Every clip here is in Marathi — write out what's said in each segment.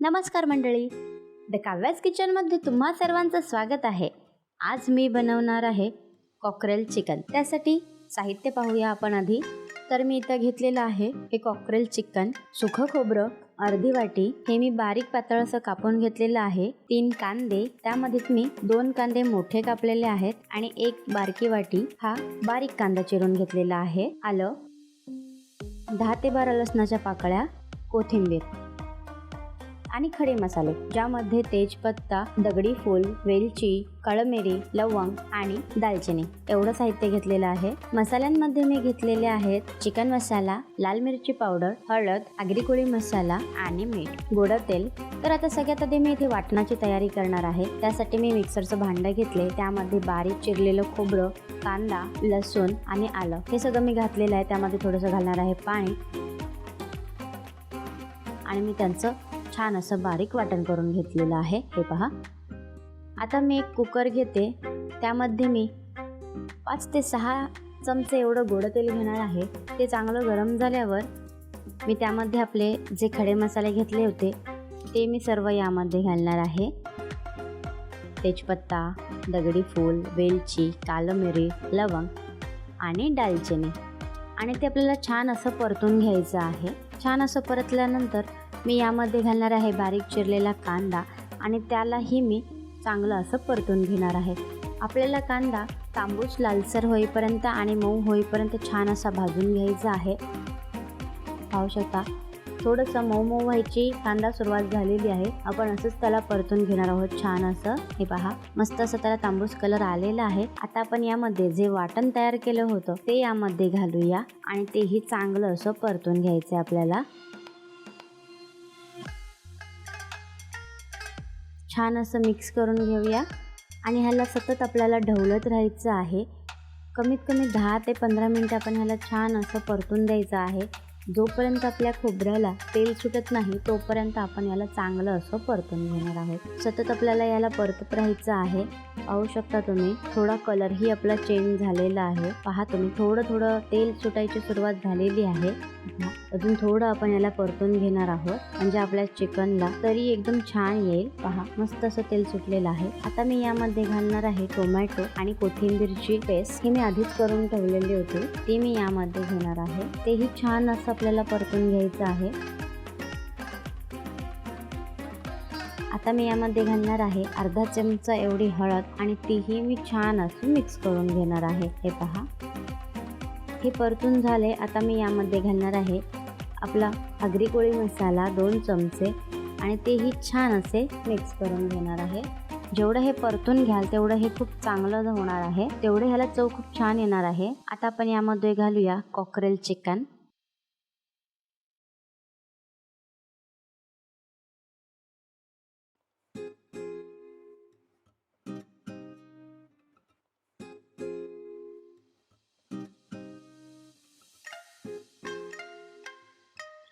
नमस्कार मंडळी. द काव्याज किचनमध्ये तुम्हा सर्वांचं स्वागत आहे. आज मी बनवणार आहे कॉकरेल चिकन. त्यासाठी साहित्य पाहूया आपण आधी. तर मी इथं घेतलेलं आहे हे कॉकरेल चिकन. सुखं खोबरं अर्धी वाटी. हे मी बारीक पातळ असं कापून घेतलेलं आहे. तीन कांदे. त्यामध्ये मी दोन कांदे मोठे कापलेले आहेत आणि एक बारकी वाटी हा बारीक कांदा चिरून घेतलेला आहे. आलं दहा ते बारा लसणाच्या पाकळ्या कोथिंबीर. आणि खडे मसाले ज्यामध्ये तेजपत्ता दगडी फूल वेलची कळमेरी लवंग आणि दालचिनी. एवढं साहित्य घेतलेलं आहे. मसाल्यांमध्ये मी घेतलेले आहेत चिकन मसाला लाल मिरची पावडर हळद आगरी कोळी मसाला आणि मीठ. गोड तेल. तर आता सगळ्यात आधी मी इथे वाटणाची तयारी करणार आहे. त्यासाठी मी मिक्सरचं भांडं घेतले. त्यामध्ये बारीक चिरलेलं खोबरं कांदा लसूण आणि आलं. हे सगळं मी घातलेलं आहे. त्यामध्ये थोडंसं घालणार आहे पाणी. आणि मी त्यांचं छान असं बारीक वाटण करून घेतलेलं आहे. हे पहा. आता मी एक कुकर घेते. त्यामध्ये मी पाच ते सहा चमचे एवढं गोड तेल घेणार आहे. ते चांगलं गरम झाल्यावर मी त्यामध्ये आपले जे खडे मसाले घेतले होते ते मी सर्व यामध्ये घालणार आहे. तेजपत्ता दगडी फूल वेलची कालं मिरी लवंग आणि दालचिनी. आणि ते आपल्याला छान असं परतून घ्यायचं आहे. छान असं परतल्यानंतर मी यामध्ये घालणार आहे बारीक चिरलेला कांदा आणि त्यालाही मी चांगलं असं परतून घेणार आहे. आपल्याला कांदा तांबूस लालसर होईपर्यंत आणि मऊ होईपर्यंत छान असा भाजून घ्यायचा आहे. पाहू शकता थोडंसं मऊ मऊ व्हायची कांदा सुरुवात झालेली आहे. आपण असंच त्याला परतून घेणार आहोत छान असं. हे पहा मस्त असं त्याला तांबूस कलर आलेला आहे. आता आपण यामध्ये जे वाटण तयार केलं होतं ते यामध्ये घालूया आणि तेही चांगलं असं परतून घ्यायचं आहे आपल्याला. छान असं मिक्स करून घेऊया. आणि ह्याला सतत आपल्याला ढवलत राहायचं आहे. कमीत कमी दहा ते पंधरा मिनटं आपण ह्याला छान असं परतून द्यायचं आहे. जोपर्यंत आपल्या खोबऱ्याला तेल सुटत नाही तोपर्यंत आपण याला चांगलं असं परतून घेणार आहोत. सतत आपल्याला याला परतत राहायचं आहे. पाहू शकता तुम्ही थोडा कलरही आपला चेंज झालेला आहे. पहा तुम्ही थोडं थोडं तेल सुटायची सुरुवात झालेली आहे. अजून थोडं आपण याला परतून घेणार आहोत. म्हणजे आपल्या चिकनला तरी एकदम छान येईल. पहा मस्त असं तेल सुटलेलं आहे. आता मी यामध्ये घालणार आहे टोमॅटो आणि कोथिंबीरची पेस्ट. ही मी आधीच करून ठेवलेली होती. ती मी यामध्ये घेणार आहे. तेही छान असं आपल्याला परतून घ्यायचं आहे. आता मी यामध्ये घालणार आहे अर्धा चमचा एवढी हळद आणि तीही मी छान अशी मिक्स करून घेणार आहे. हे पहा. हे परतून झाले. आता मी यामध्ये घालणार आहे आपला आगरी कोळी मसाला दोन चमचे आणि तेही छान असे मिक्स करून घेणार आहे. जेवढं हे परतून घ्याल तेवढं हे खूप चांगलं होणार आहे. तेवढं ह्याला चव खूप छान येणार आहे. आता आपण यामध्ये घालूया कॉकरेल चिकन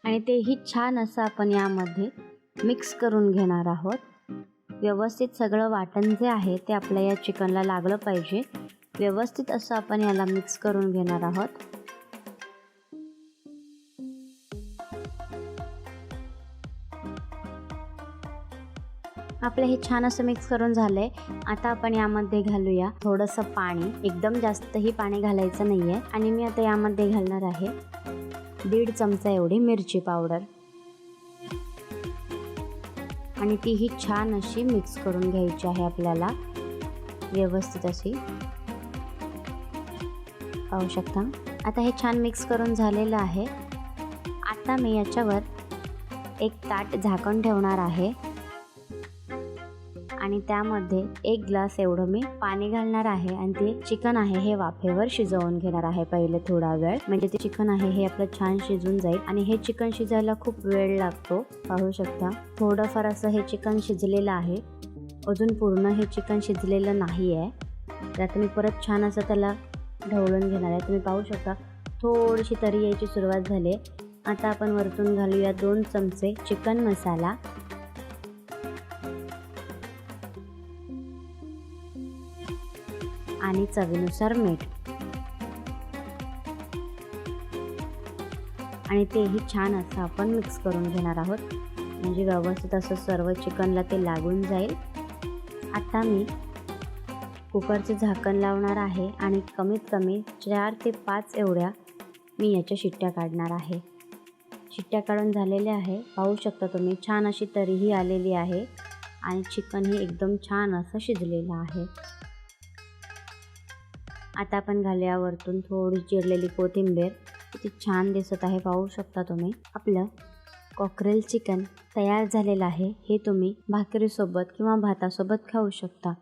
आणि तेही छान असं आपण यामध्ये मिक्स करून घेणार आहोत. व्यवस्थित सगळं वाटण जे आहे ते आपल्या या चिकनला लागलं पाहिजे. व्यवस्थित असं आपण याला मिक्स करून घेणार आहोत. आपलं हे छान असं मिक्स करून झालंय. आता आपण यामध्ये घालूया थोडंसं पाणी. एकदम जास्तही पाणी घालायचं नाहीये. आणि मी आता यामध्ये घालणार आहे दीड चमचा एवढी मिरची पावडर. आणि तीही छान अशी मिक्स करून घ्यायची आहे आपल्याला. व्यवस्थित अशी. पाहू शकता? आता हे छान मिक्स करून झालेलं आहे. आता मी याच्यावर एक ताट झाकण ठेवणार आहे. आणि त्यामध्ये एक ग्लास एवढं मी पाणी घालणार आहे आणि ते चिकन आहे हे वाफेवर शिजवून घेणार आहे पहिले थोडा वेळ. म्हणजे ते चिकन आहे हे आपलं छान शिजून जाईल आणि हे चिकन शिजायला खूप वेळ लागतो पाहू शकता. थोडंफार असं हे चिकन शिजलेलं आहे. अजून पूर्ण हे चिकन शिजलेलं नाही आहे तर आता मी परत छान असं त्याला ढवळून घेणार आहे. तुम्ही पाहू शकता थोडीशी तरी यायची सुरुवात झाली. आता आपण वरतून घालूया दोन चमचे चिकन मसाला. आणि चवीनुसार मीठ. आणि तेही छान असं आपण मिक्स करून घेणार आहोत. म्हणजे व्यवस्थित असं सर्व चिकनला ते लागून जाईल. आता मी कुकरचे झाकण लावणार आहे आणि कमीत कमी चार ते पाच एवढ्या मी याच्या शिट्ट्या काढणार आहे. शिट्ट्या काढून झालेल्या आहे. पाहू शकता तुम्ही छान अशी तरीही आलेली आहे आणि चिकन हे एकदम छान असं शिजलेलं आहे. आता आपण घालूया वरतून थोडी चिरलेली कोथिंबीर. किती छान दिसत आहे पाहू शकता तुम्ही. आपलं कॉकरेल चिकन तयार झालेलं आहे. हे तुम्ही भाकरीसोबत किंवा भातासोबत खाऊ शकता.